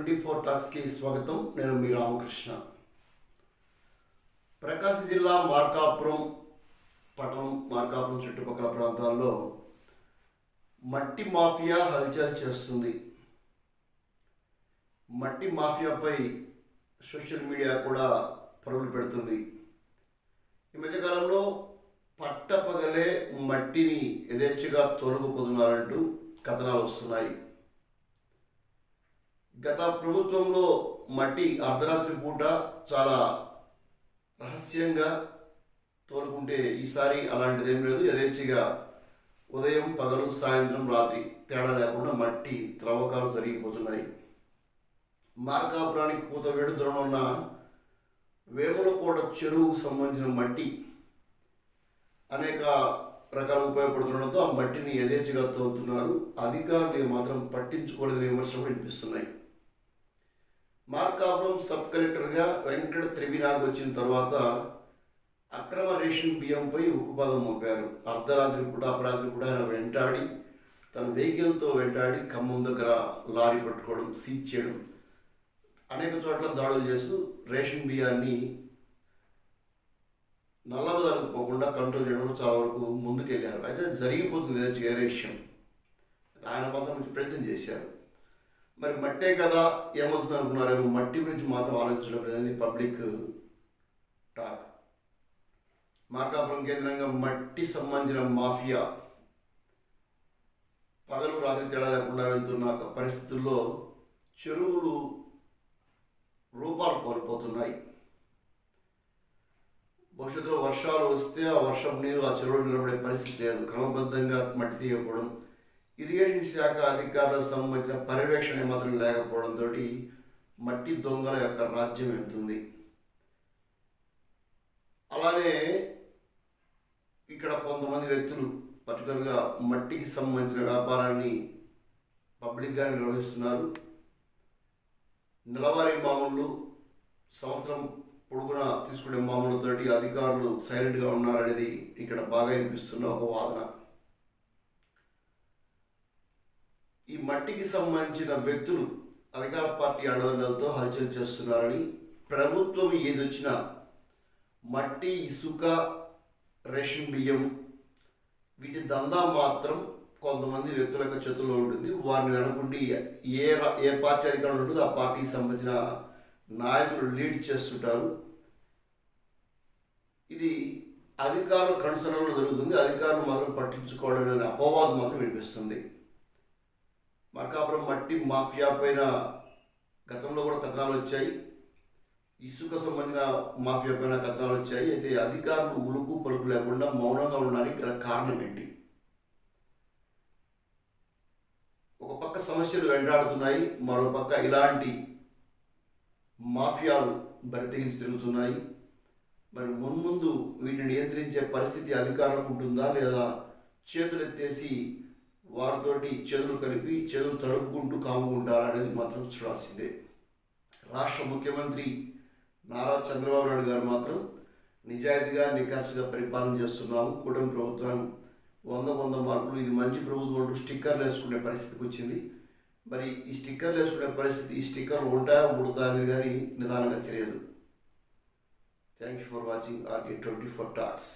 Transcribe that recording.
Twenty four టాక్స్కి స్వాగతం. నేను మీ రామకృష్ణ. ప్రకాశం జిల్లా మార్కాపురం పట్టణం మార్కాపురం చుట్టుపక్కల ప్రాంతాల్లో మట్టి మాఫియా హల్చల్ చేస్తుంది. మట్టి మాఫియాపై సోషల్ మీడియా కూడా పరుగులు పెడుతుంది. ఈ మధ్యకాలంలో పట్టపగలే మట్టిని యథేచ్ఛగా తొలగిపోతున్నారంటూ కథనాలు వస్తున్నాయి. గత ప్రభుత్వంలో మట్టి అర్ధరాత్రి పూట చాలా రహస్యంగా తోలుకుంటే ఈసారి అలాంటిది ఏం లేదు. యథేచ్ఛగా ఉదయం పగలు సాయంత్రం రాత్రి తేడా లేకుండా మట్టి త్రవ్వకాలు జరిగిపోతున్నాయి మార్కాపురానికి కూతవేడు దూరంలో ఉన్న వేములకోట చెరువుకు సంబంధించిన మట్టి అనేక రకాలు ఉపయోగపడుతుండడంతో ఆ మట్టిని యథేచ్ఛగా తోలుతున్నారు. అధికారులు మాత్రం పట్టించుకోలేదని విమర్శలు వినిపిస్తున్నాయి. మార్కాపురం సబ్ కలెక్టర్గా వెంకట త్రివినాగ్ వచ్చిన తర్వాత అక్రమ రేషన్ బియ్యంపై ఉక్కుపాదం మోపారు. అర్ధరాత్రి కూడా అపరాత్రి కూడా ఆయన వెంటాడి తన వెహికల్తో వెంటాడి ఖమ్మం దగ్గర లారీ పట్టుకోవడం సీజ్ చేయడం అనేక చోట్ల దాడులు చేస్తూ రేషన్ బియ్యాన్ని నల్లబజారుకు పోకుండా కంట్రోల్ చేయడంలో చాలా వరకు ముందుకెళ్ళారు అయితే జరిగిపోతుంది అది వేరే విషయం. ఆయన మాత్రం కొంచెం ప్రయత్నం చేశారు. మరి మట్టే కదా ఏమవుతుంది అనుకున్నారేమో మట్టి గురించి మాత్రం ఆలోచించడం లేదని పబ్లిక్ టాక్. మార్కాపురం కేంద్రంగా మట్టి సంబంధించిన మాఫియా. పగలు రాత్రి తేడా లేకుండా వెళ్తున్న ఒక పరిస్థితుల్లో చెరువులు రూపాలు కోల్పోతున్నాయి. భవిష్యత్తులో వర్షాలు వస్తే ఆ వర్షం నీరు ఆ చెరువులు నిలబడే పరిస్థితి లేదు. క్రమబద్ధంగా మట్టి తీయకపోవడం ఇరిగేషన్ శాఖ అధికారులకు సంబంధించిన పర్యవేక్షణ మాత్రం లేకపోవడంతో మట్టి దొంగల యొక్క రాజ్యం వెళ్తుంది. అలానే ఇక్కడ కొంతమంది వ్యక్తులు పర్టికులర్గా మట్టికి సంబంధించిన వ్యాపారాన్ని పబ్లిక్గా నిర్వహిస్తున్నారు. నెలవారీ మామూలు సంవత్సరం పొడుగున తీసుకునే మామూలుతోటి అధికారులు సైలెంట్గా ఉన్నారనేది ఇక్కడ బాగా వినిపిస్తున్న ఒక వాదన. ఈ మట్టికి సంబంధించిన వ్యక్తులు అధికార పార్టీ అండదండలతో హల్చల్ చేస్తున్నారని ప్రభుత్వం ఏది వచ్చినా మట్టి ఇసుక రేషన్ బియ్యం వీటి దందా మాత్రం కొంతమంది వ్యక్తుల యొక్క చేతుల్లో ఉంటుంది. వారిని అనుకుండి ఏ ఏ పార్టీ అధికారం ఉంటుందో ఆ పార్టీకి సంబంధించిన నాయకులు లీడ్ చేస్తుంటారు. ఇది అధికారుల కనుసరణలో జరుగుతుంది. అధికారులు మాత్రం పట్టించుకోవడం అనే అపవాదం మాత్రం వినిపిస్తుంది. మార్కాపురం మట్టి మాఫియా పైన గతంలో కూడా కథనాలు వచ్చాయి. ఇసుక సంబంధించిన మాఫియా పైన కథనాలు వచ్చాయి. అయితే అధికారులు ఉలుకు పలుకు లేకుండా మౌనంగా ఉండడానికి గల కారణం ఏంటి? ఒక పక్క సమస్యలు వెంటాడుతున్నాయి మరో పక్క ఇలాంటి మాఫియాలు బరితెగించి తిరుగుతున్నాయి. మరి మున్ముందు వీటిని నియంత్రించే పరిస్థితి అధికారులకు ఉంటుందా? లేదా చేతులు ఎత్తేసి వారితోటి చేతులు కలిపి చేతులు తడుపుకుంటూ కాము అనేది మాత్రం చూడాల్సిందే. రాష్ట్ర ముఖ్యమంత్రి నారా చంద్రబాబు నాయుడు గారు మాత్రం నిజాయితీగా నికార్సుగా పరిపాలన చేస్తున్నాము కూటమి ప్రభుత్వం వంద వంద మార్కులు ఇది మంచి ప్రభుత్వం అంటూ స్టిక్కర్లు వేసుకునే పరిస్థితికి వచ్చింది. మరి ఈ స్టిక్కర్లు వేసుకునే పరిస్థితి ఈ స్టిక్కర్లు ఉంటా ఉడతా అనేది కానీ నిదానంగా తెలియదు. Thank you for watching RK twenty four talks